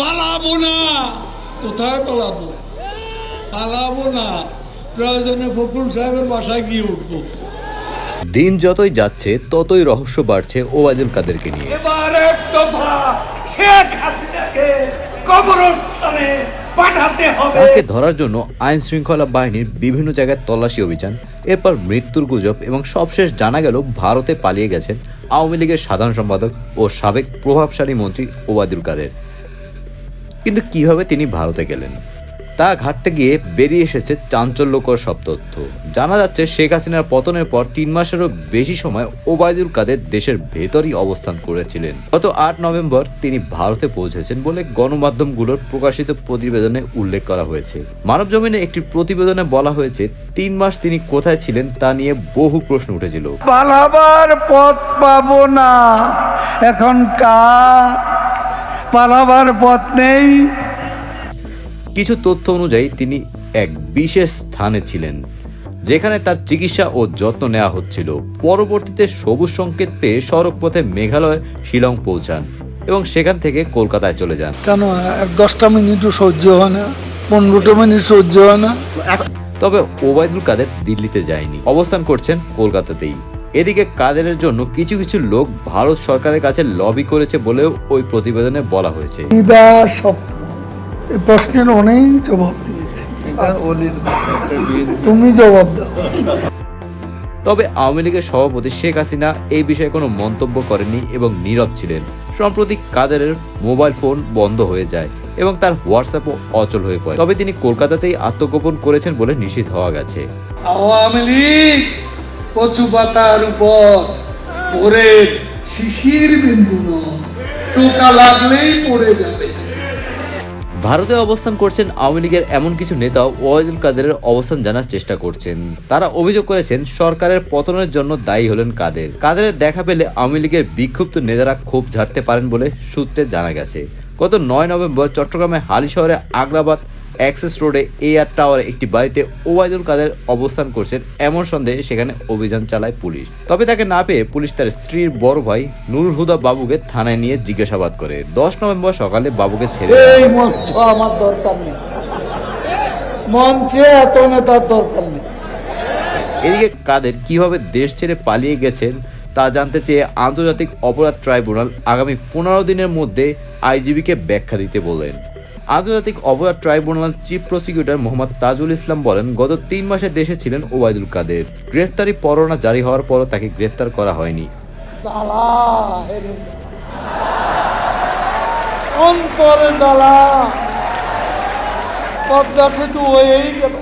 পালাবো না। কোথায় পালাবো? পালাবো না। প্রয়োজনে ফখরুল সাহেবের বাসায় গিয়ে উঠবো। দিন যতই যাচ্ছে ততই রহস্য বাড়ছে ওবায়দুল কাদেরকে নিয়ে। এবার এক দফা শেখ হাসিনাকে কবরস্থানে পাঠাতে হবে। তাকে ধরার জন্য আইন শৃঙ্খলা বাহিনীর বিভিন্ন জায়গায় তল্লাশি অভিযান এরপর মৃত্যুর গুজব এবং সবশেষ জানা গেল ভারতে পালিয়ে গেছেন আওয়ামী লীগের সাধারণ সম্পাদক ও সাবেক প্রভাবশালী মন্ত্রী ওবায়দুল কাদের। কিন্তু কীভাবে তিনি ভারতে গেলেন? তা ঘাটতে গিয়ে বেরিয়ে এসেছে চাঞ্চল্যকর সব তথ্য। জানা যাচ্ছে, শেখ হাসিনার পতনের পর তিন মাসেরও বেশি সময় ওবায়দুল কাদের দেশের ভেতরই অবস্থান করেছিলেন। গত আট নভেম্বর তিনি ভারতে পৌঁছেছেন বলে গণমাধ্যমগুলোর প্রকাশিত প্রতিবেদনে উল্লেখ করা হয়েছে। মানব জমিনে একটি প্রতিবেদনে বলা হয়েছে, তিন মাস তিনি কোথায় ছিলেন তা নিয়ে বহু প্রশ্ন উঠেছিল। পালাবার পথ পাবো না। এখন কার পালাবার পথ নেই। কিছু তথ্য অনুযায়ী তিনি এক বিশেষ স্থানে ছিলেন যেখানে তার চিকিৎসা ও যত্ন নেওয়া হচ্ছিল। পরবর্তীতে সবুজ সংকেত পেয়ে সড়ক পথে মেঘালয় শিলং পৌঁছান এবং সেখান থেকে কলকাতায় চলে যান। কেন? এক দশটা মিনিটও সহ্য হয় না পনেরোটা মিনিট সহ্য হয় না। তবে ওবায়দুল কাদের দিল্লিতে যায়নি। অবস্থান করছেন কলকাতাতেই। এদিকে কাদেরের জন্য কিছু কিছু লোক ভারত সরকারের কাছে লবি করেছে বলেও ওই প্রতিবেদনে বলা হয়েছে। প্রশ্নের অনেক জবাব দিয়েছে। তুমি জবাব দাও। তবে আওয়ামী লীগের সভাপতি শেখ হাসিনা এই বিষয়ে কোনো মন্তব্য করেননি এবং নীরব ছিলেন। সম্প্রতি কাদেরের মোবাইল ফোন বন্ধ হয়ে যায় এবং তার হোয়াটসঅ্যাপও অচল হয়ে পড়ে। তবে তিনি কলকাতাতেই আত্মগোপন করেছেন বলে নিশ্চিত হওয়া গেছে। আওয়ামী লীগ! কচু পাতার উপর। ভোরের শিশির বিন্দু টোকা লাগলেই পড়ে যাবে। ভারতে অবস্থান করছেন আওয়ামী লীগের এমন কিছু নেতাও ওয়াইদুল কাদেরের অবস্থান জানার চেষ্টা করছেন। তারা অভিযোগ করেছেন, সরকারের পতনের জন্য দায়ী হলেন কাদের। কাদেরের দেখা পেলে আওয়ামী লীগের বিক্ষুব্ধ নেতারা ক্ষোভ ঝাড়তে পারেন বলে সূত্রে জানা গেছে। গত নয় নভেম্বর চট্টগ্রামে হালি শহরে আগ্রাবাদ অ্যাক্সেস রোডে এয়ার টাওয়ারে একটি বাড়িতে ওবায়দুল কাদের অবস্থান করছেন এমন সন্দেহে সেখানে অভিযান চালায় পুলিশ। তবে তাকে না পেয়ে পুলিশ তার স্ত্রীর বড় ভাই নুরুল হুদা বাবুকে থানায় নিয়ে জিজ্ঞাসাবাদ করে। দশ নভেম্বর সকালে বাবুকে ছেড়ে আমার দরকার নেই। মঞ্চে এত নেতার দরকার নেই। এদিকে কাদের কীভাবে দেশ ছেড়ে পালিয়ে গেছেন তা জানতে চেয়ে আন্তর্জাতিক অপরাধ ট্রাইব্যুনাল আগামী পনেরো দিনের মধ্যে আইজিবিকে ব্যাখ্যা দিতে বলেন। আন্তর্জাতিক অপরাধ tribunal chief prosecutor Mohammad Tajul Islam বলেন, গত তিন মাসে দেশে ছিলেন ওবায়দুল কাদের। গ্রেফতারি পরোনা জারি হওয়ার পরও তাকে গ্রেফতার করা হয়নি। অন্তরে পদ্মা সেতু হয়েই গেল।